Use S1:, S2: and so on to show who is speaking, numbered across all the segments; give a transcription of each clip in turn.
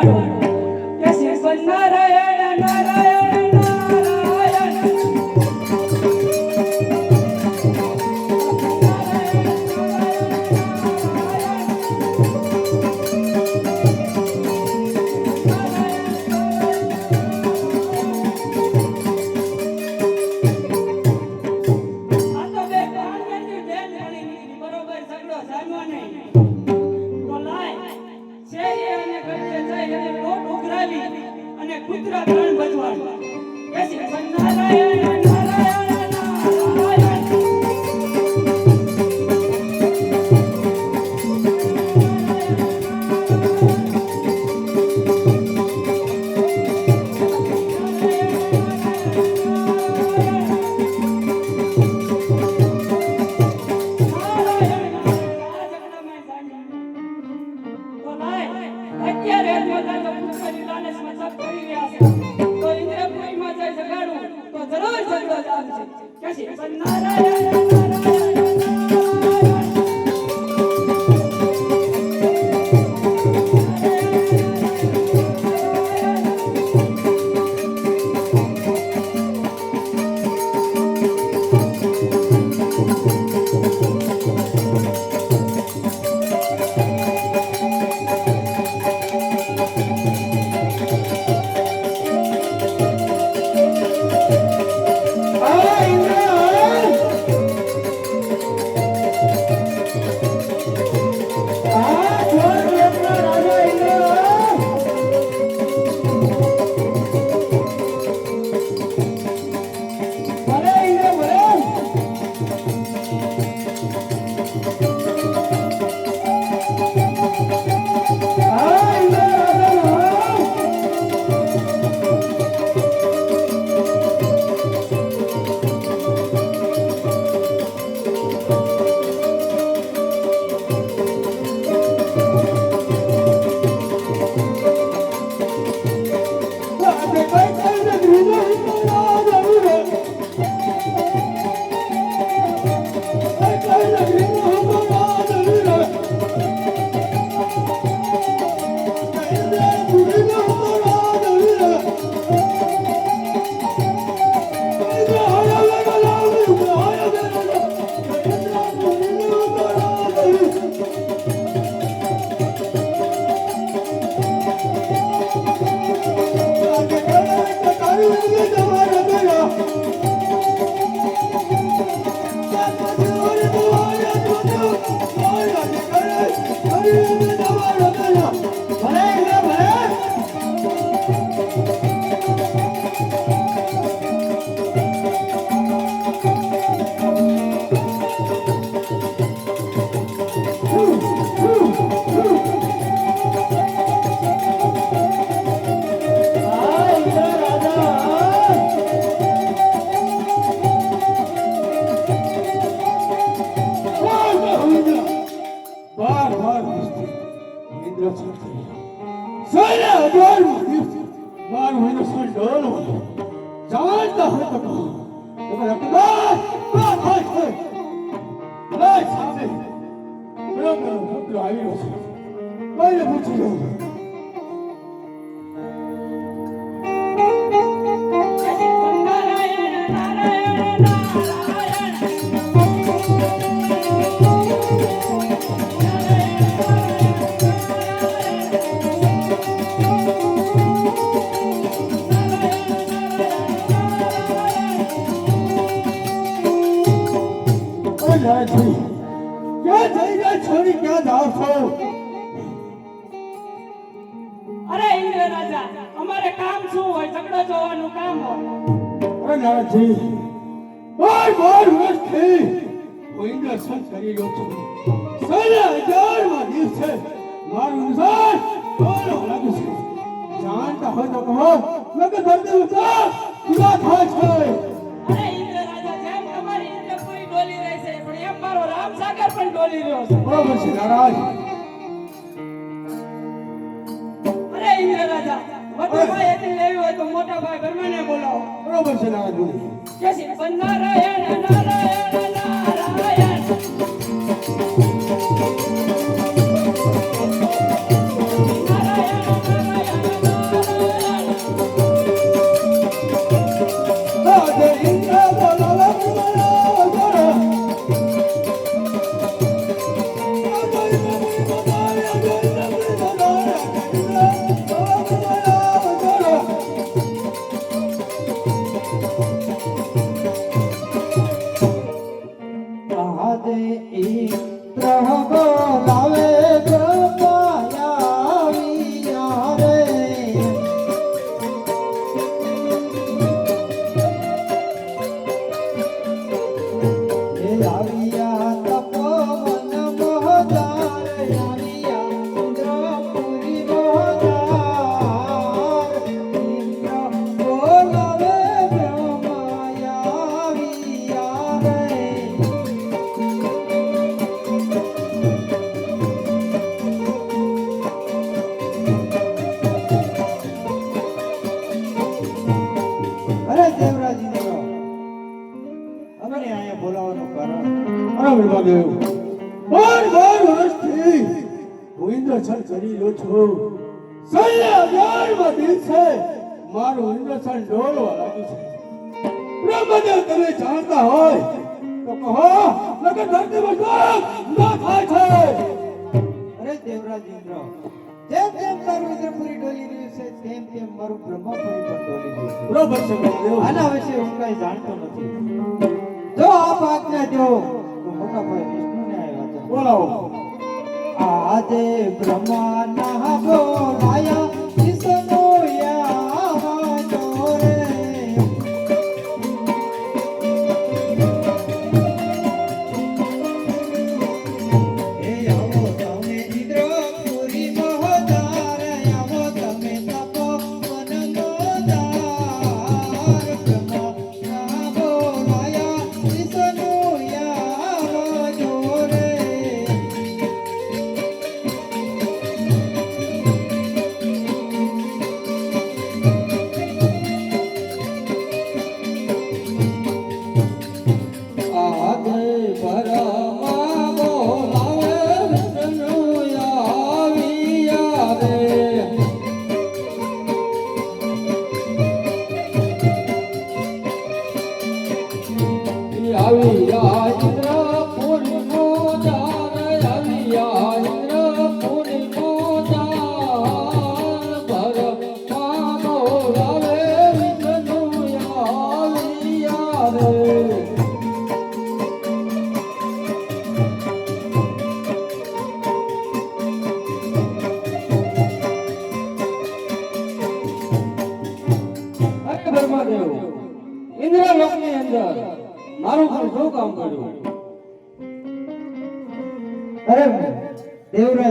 S1: ભજવાડો કે કૂતરા ત્રણ ભજવાડવા. કે શ્રી નારાયણ, જામશે. કે શ્રી નારાયણ,
S2: ઇન્દ્ર સૈન્ય અઢાર બાર મહિનો સૈન્ય ડોલ જાણતા હોય ઓ લાજી બાર વર્ષથી હું ઇન્દ્ર કરી રહ્યો છું. સને હજારમાં દિવસે મારું નિશાન ડોલો લાગે છે? જાણતા હોય તો કહો લગે ધરતી ઉતા પૂરા થાય છે.
S1: અરે ઇન્દ્ર રાજા જેમ તમારી ઇન્દ્રપુરી ડોલી રહેશે પણ એમ મારો રામસાગર પણ ડોલી રહ્યો છે.
S2: બરોબર છે નારાજ.
S1: અરે ઇન્દ્ર રાજા વધુ ભાઈ એટલી લેવી હોય તો મોટા ભાઈ ઘરમાંને બોલાવો.
S2: બરોબર છે બોલી
S1: કે નારાયણ નારાયણ નારાયણ નારાયણ નારાયણ.
S2: અગિયારમાં દિવસે મારું ઇન્દ્રસન ડોલવા લાગ્યું છે. બ્રહ્મદેવ તમે જાણતા હોય તો કહો નકર ધરતીમાં શોક ન થાય છે.
S3: અરે દેવરાજ ઇન્દ્ર જેમ જેમ તારું ઇન્દ્રપુરી ડોલી રહ્યું છે તેમ તેમ મારું બ્રહ્માપુરી પણ ડોલી રહ્યું છે.
S2: બરોબર છે
S3: આના વિશે હું કઈ જાણતો નથી. જો આપ આજ્ઞા દો તો મોટા ભાઈ વિષ્ણુને આવ્યા છે
S2: બોલાવો.
S3: આજે બ્રહ્માના બોલાયા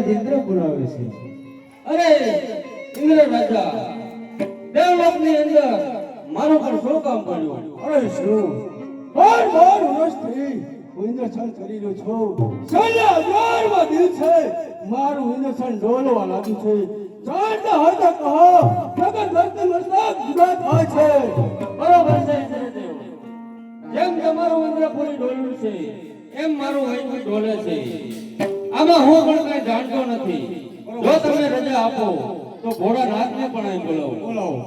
S3: ઇન્દ્ર બોલાવે છે.
S4: અરે ઇન્દ્ર રાજા દેવલોકની અંદર મારું પણ શું કામ કર્યું
S2: અરે શું? બોર બોર વર્ષથી હું ઇન્દ્રસન કરી રહ્યો છું. સૈન્ય અગિયારમાં દિવસે મારું ઇન્દ્રસન ડોલવા લાગ્યું છે. જાણતા હોય તો કહો જગત ધરતી મસ્તક જુદા થાય છે.
S4: બરોબર છે જેમ તમારું ઇન્દ્રપુરી ડોલ્યું છે એમ મારું વૈકુંઠ ડોલે છે. આમાં હું પણ કઈ જાણતો નથી. જો તમે રજા આપો તો ભોળાનાથને પણ અહીં બોલાવો.
S2: બોલાવો.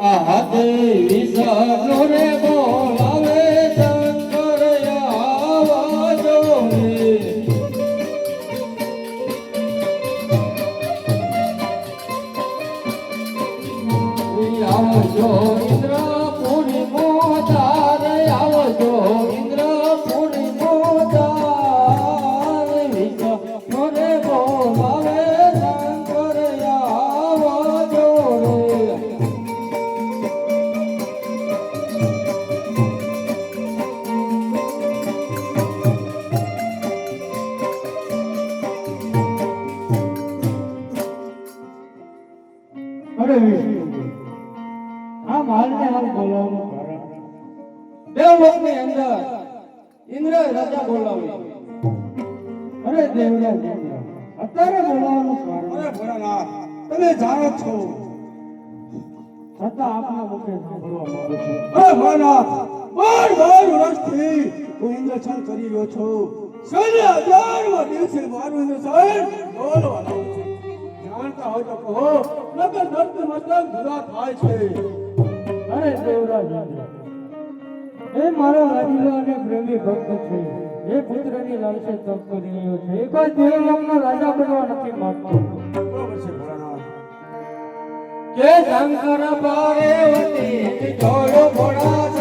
S4: આ હાથે વિસનો રે બોલાવે
S3: અરે દેવડા અત્યારે બોલાવાનું કારણ.
S2: અરે ભોળાનાથ તમે જાણો છો.
S3: છતાં આપના મુખે સાંભળવા માંગુ છું.
S2: અરે ભોળાનાથ બાર બાર વર્ષથી હું ઇન્જેક્શન કરી રહ્યો છું. સૈન્ય અગિયારમાં દિવસે મારું ડોલવા લાગ્યું છે. જાણતા હોય તો કહો નકર દર્દ મસ્તક જુદા થાય છે.
S3: અરે દેવરાજ એ મારો લાડીલો અને પ્રેમી ભક્ત છે. એ પુત્રની લાલસે તપ કરી રહ્યો છે. એ કોઈ દેવલોકનો રાજા બનવા નથી માંગતો.
S4: કે શંકર પાર્વતી જોડો ભોળા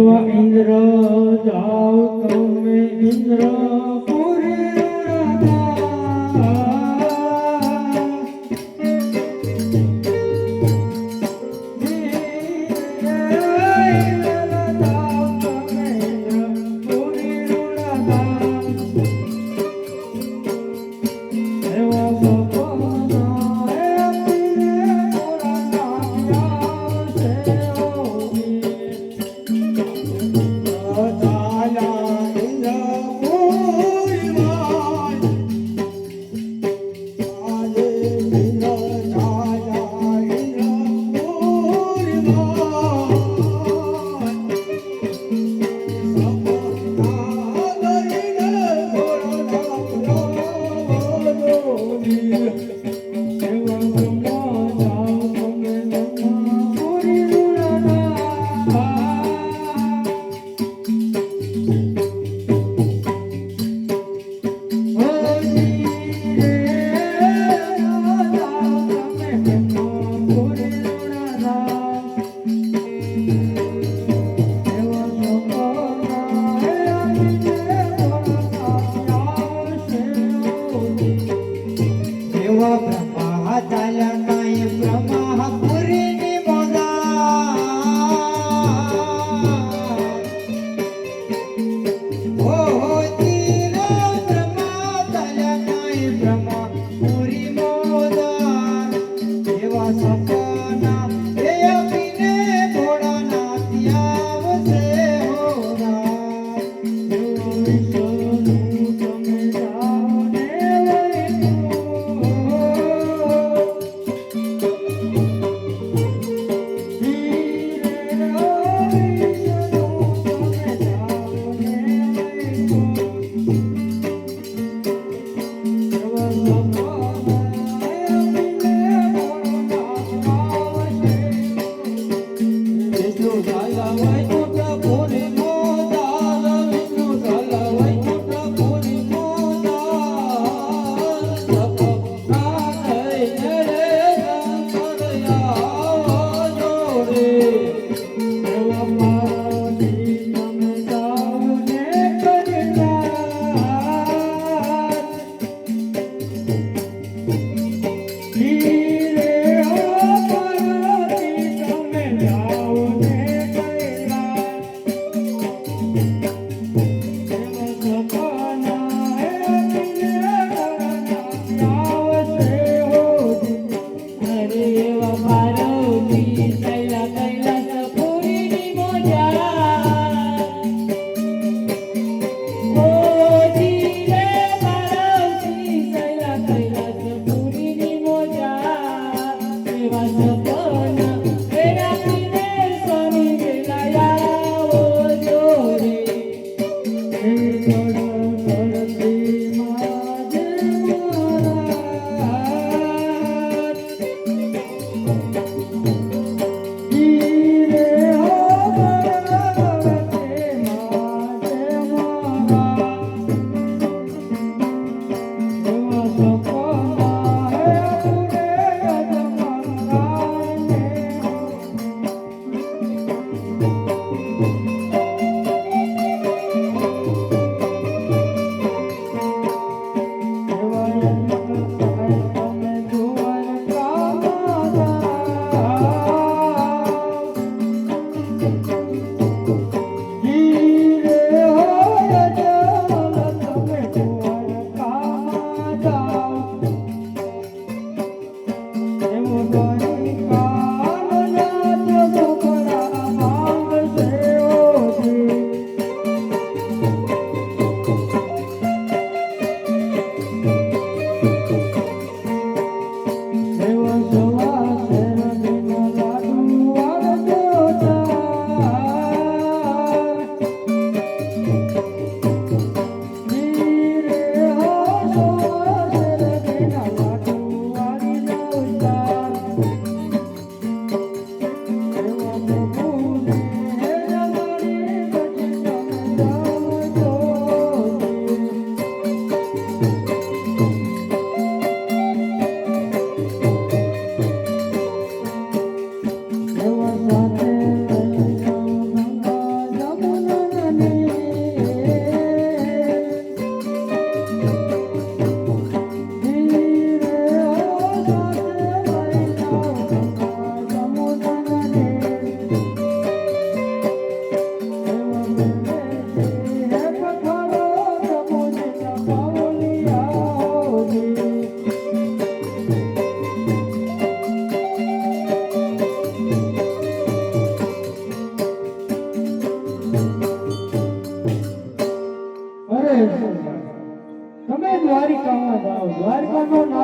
S4: દેવા ઇન્દ્ર જાઓ તમે ઇન્દ્ર.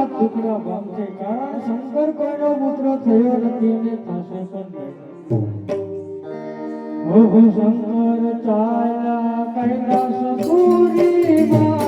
S4: સાત દુખડા કારણ શંકર કોઈનો પુત્ર થયો નથી અને થશે પણ ઓહો શંકર ચાલ્યા કૈલાસ પુરી માં